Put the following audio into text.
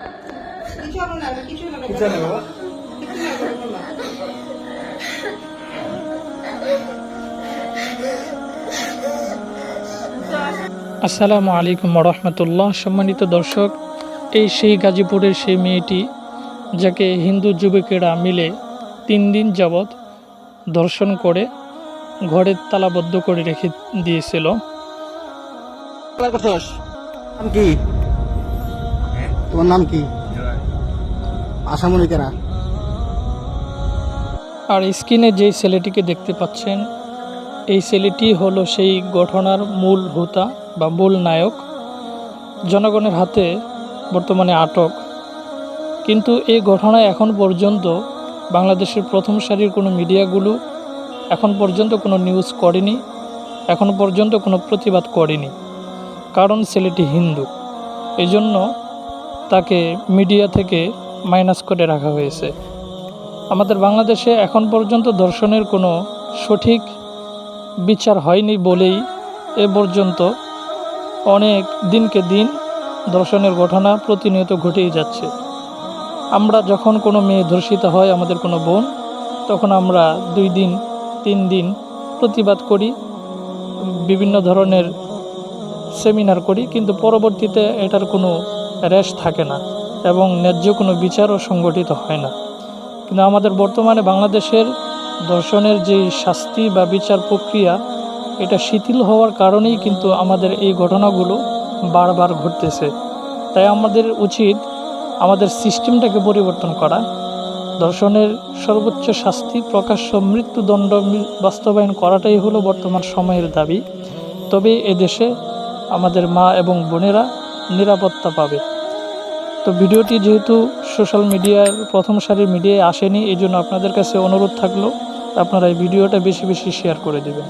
কিছু হবে না কিছু হবে না। কিছু নেই না আসসালামু আলাইকুম রহমতুল্লাহ সম্মানিত দর্শক এই সেই গাজীপুরের সেই মেয়েটি যাকে হিন্দু যুবকেরা মিলে তিন দিন যাবৎ দর্শন করে ঘরে তালাবদ্ধ করে রেখে দিয়েছিল। কি? তোমার নাম কি? আসামনি কেরা আর স্ক্রিনে যেই ছেলেটিকে দেখতে পাচ্ছেন, এই ছেলেটি হলো সেই ঘটনার মূল হোতা বা মূল নায়ক, জনগণের হাতে বর্তমানে আটক। কিন্তু এই ঘটনায় এখন পর্যন্ত বাংলাদেশের প্রথম সারির কোনো মিডিয়াগুলো এখন পর্যন্ত কোনো নিউজ করেনি, এখন পর্যন্ত কোনো প্রতিবাদ করেনি, কারণ ছেলেটি হিন্দু। এই জন্য তাকে মিডিয়া থেকে মাইনাস করে রাখা হয়েছে। আমাদের বাংলাদেশে এখন পর্যন্ত দর্শনের কোনো সঠিক বিচার হয়নি বলেই এ পর্যন্ত অনেক দিনকে দিন দর্শনের ঘটনা প্রতিনিয়ত ঘটেই যাচ্ছে। আমরা যখন কোনো মেয়ে ধর্ষিত হয় আমাদের কোনো বোন, তখন আমরা দুই দিন, তিন দিন প্রতিবাদ করি, বিভিন্ন ধরনের সেমিনার করি, কিন্তু পরবর্তীতে এটার কোনো রেশ থাকে না এবং ন্যায্য কোনো বিচারও সংগঠিত হয় না। কিন্তু আমাদের বর্তমানে বাংলাদেশের দর্শনের যে শাস্তি বা বিচার প্রক্রিয়া, এটা শিথিল হওয়ার কারণেই কিন্তু আমাদের এই ঘটনাগুলো বারবার ঘটতেছে। তাই আমাদের উচিত আমাদের সিস্টেমটাকে পরিবর্তন করা। দর্শনের সর্বোচ্চ শাস্তি, প্রকাশ্য মৃত্যুদণ্ড বাস্তবায়ন করাটাই হলো বর্তমান সময়ের দাবি। তবে এদেশে আমাদের মা এবং বোনেরা নিরাপত্তা পাবে। তো ভিডিওটি যেহেতু সোশ্যাল মিডিয়ার প্রথম সারির মিডিয়ায় আসেনি এই জন্য আপনাদের কাছে অনুরোধ থাকল আপনারা এই ভিডিওটা বেশি বেশি শেয়ার করে দেবেন।